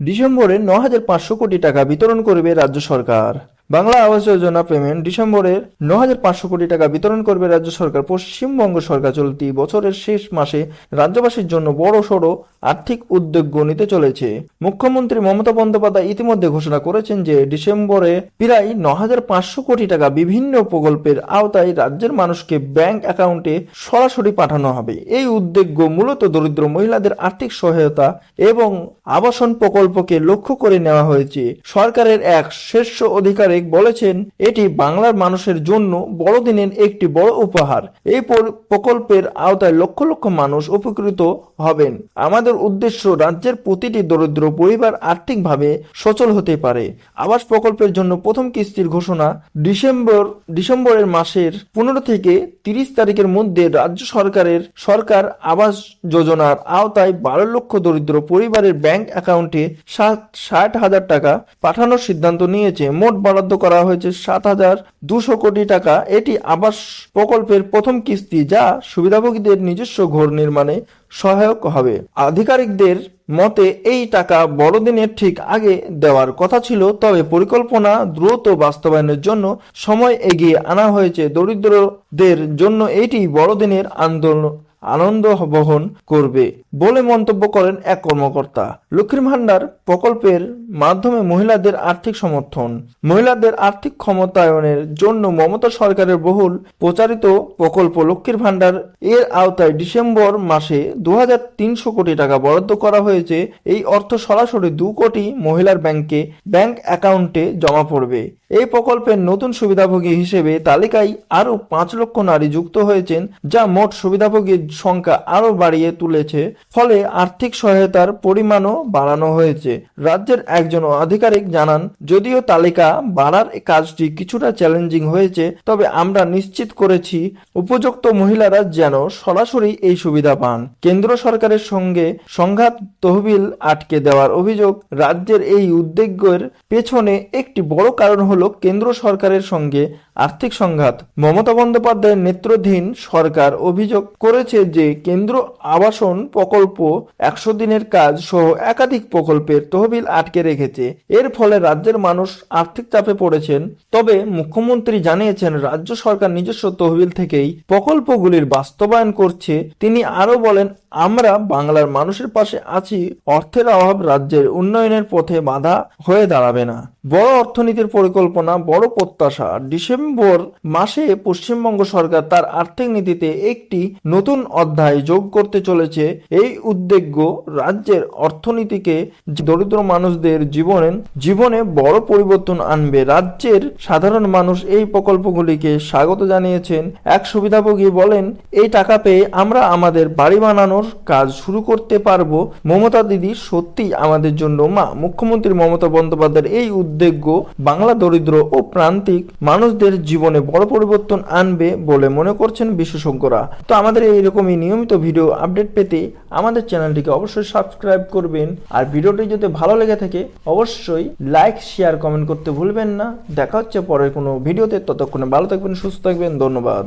ডিসেম্বরে ন হাজার পাঁচশো কোটি টাকা বিতরণ করবে রাজ্য সরকার। বাংলা আবাস যোজনা পেমেন্ট ডিসেম্বরের ন হাজার পাঁচশো কোটি টাকা বিতরণ করবে রাজ্য সরকার। পশ্চিমবঙ্গ সরকার চলতি বছরের শেষ মাসে রাজ্যবাসীর জন্য বড় সড়ো আর্থিক উদ্যোগ নিতে চলেছে। মুখ্যমন্ত্রী মমতা বন্দ্যোপাধ্যায় ইতিমধ্যে ঘোষণা করেছেন যে ডিসেম্বরে প্রায় ন হাজার পাঁচশো কোটি টাকা বিভিন্ন প্রকল্পের আওতায় রাজ্যের মানুষকে ব্যাংক অ্যাকাউন্টে সরাসরি পাঠানো হবে। এই উদ্যোগ মূলত দরিদ্র মহিলাদের আর্থিক সহায়তা এবং আবাসন প্রকল্পকে লক্ষ্য করে নেওয়া হয়েছে। সরকারের এক শীর্ষ আধিকারিক বলেছেন, এটি বাংলার মানুষের জন্য বড়দিনের একটি বড় উপহার। এই প্রকল্পের আওতায় লক্ষ লক্ষ মানুষ উপকৃত হবেন। আমাদের উদ্দেশ্য রাজ্যের প্রতিটি দরিদ্র পরিবার আর্থিকভাবে সচল হতে পারে। আবাস প্রকল্পের জন্য প্রথম কিস্তির ঘোষণা ডিসেম্বর, ডিসেম্বরের মাসের পনেরো থেকে তিরিশ তারিখের মধ্যে রাজ্য সরকারের সরকার আবাস যোজনার আওতায় বারো লক্ষ দরিদ্র পরিবারের ব্যাংক অ্যাকাউন্টে ষাট হাজার টাকা পাঠানোর সিদ্ধান্ত নিয়েছে। মোট বরাদ্দ করা হয়েছে সাত হাজার দুশো কোটি টাকা। এটি আবাস প্রকল্পের প্রথম কিস্তি যা সুবিধাভোগীদের নিজস্ব ঘর নির্মাণে সহায়ক হবে। আধিকারিকদের মতে, এই টাকা বড়দিনের ঠিক আগে দেওয়ার কথা ছিল, তবে পরিকল্পনা দ্রুত বাস্তবায়নের জন্য সময় এগিয়ে আনা হয়েছে। দরিদ্রদের জন্য এটি বড়দিনের আন্দোলন আনন্দ বহন করবে বলে মন্তব্য করেন এক কর্মকর্তা। লক্ষ্মীর ভান্ডার প্রকল্পের মাধ্যমে মহিলাদের আর্থিক সমর্থন। মহিলাদের আর্থিক ক্ষমতায়নের জন্য মমতা সরকারের বহুল প্রচারিত প্রকল্প লক্ষ্মীর ভান্ডার এর আওতায় ডিসেম্বর মাসে দু হাজার তিনশো কোটি টাকা বরাদ্দ করা হয়েছে। এই অর্থ সরাসরি দু কোটি মহিলার ব্যাংকে, ব্যাংক অ্যাকাউন্টে জমা পড়বে। এই প্রকল্পের নতুন সুবিধাভোগী হিসেবে তালিকায় আরও পাঁচ লক্ষ নারী যুক্ত হয়েছেন, যা মোট সুবিধাভোগীর সংখ্যা আরও বাড়িয়ে তুলেছে, ফলে আর্থিক সহায়তার পরিমাণও বাড়ানো হয়েছে। রাজ্যের একজন আধিকারিক জানান, যদিও তালিকা বাড়ার কাজটি কিছুটা চ্যালেঞ্জিং হয়েছে, তবে আমরা নিশ্চিত করেছি উপযুক্ত মহিলারা যেন সরাসরি এই সুবিধা পান। কেন্দ্র সরকারের সঙ্গে সংঘাত তহবিল আটকে দেওয়ার অভিযোগ রাজ্যের এই উদ্যোগের পেছনে একটি বড় কারণ হল কেন্দ্র সরকারের সঙ্গে আর্থিক সংঘাত। মমতা বন্দ্যোপাধ্যায়ের নেতৃত্বাধীন সরকার অভিযোগ করেছে যে কেন্দ্র আবাসন প্রকল্প একশো দিনের কাজ সহ একাধিক প্রকল্পের তহবিল আটকে রেখেছে। এর ফলে রাজ্যের মানুষ আর্থিক চাপে পড়েছেন। তবে মুখ্যমন্ত্রী জানিয়েছেন, রাজ্য সরকার নিজস্ব তহবিল থেকেই প্রকল্পগুলির বাস্তবায়ন করছে। তিনি আরও বলেন, আমরা বাংলার মানুষের পাশে আছি, অর্থের অভাব রাজ্যের উন্নয়নের পথে বাধা হয়ে দাঁড়াবে না। বড় অর্থনীতির পরিকল্পনা, বড় প্রত্যাশা। ডিসেম্বর মাসে পশ্চিমবঙ্গ সরকার তার আর্থিক নীতিতে একটি নতুন অধ্যায় যোগ করতে চলেছে। এই উদ্যোগ রাজ্যের অর্থনীতিকে দরিদ্র মানুষদের জীবনে জীবনে বড় পরিবর্তন আনবে। রাজ্যের সাধারণ মানুষ এই প্রকল্পগুলিকে স্বাগত জানিয়েছেন। এক সুবিধাভোগী বলেন, এই টাকা পেয়ে আমরা আমাদের বাড়ি বানানোর কাজ শুরু করতে পারব। মমতা দিদি সত্যি আমাদের জন্য মা। মুখ্যমন্ত্রী মমতা বন্দ্যোপাধ্যায়ের এই উদ্যোগ বাংলা দরিদ্র ও প্রান্তিক মানুষদের জীবনে বড় পরিবর্তন আনবে বলে মনে করছেন বিশেষজ্ঞরা। তো আমাদের এইরকমই নিয়মিত ভিডিও আপডেট পেতে আমাদের চ্যানেলটিকে অবশ্যই সাবস্ক্রাইব করবেন। আর ভিডিওটি যদি ভালো লেগে থাকে, অবশ্যই লাইক, শেয়ার, কমেন্ট করতে ভুলবেন না। দেখা হচ্ছে পরের কোনো ভিডিওতে। ততক্ষণে ভালো থাকবেন, সুস্থ থাকবেন। ধন্যবাদ।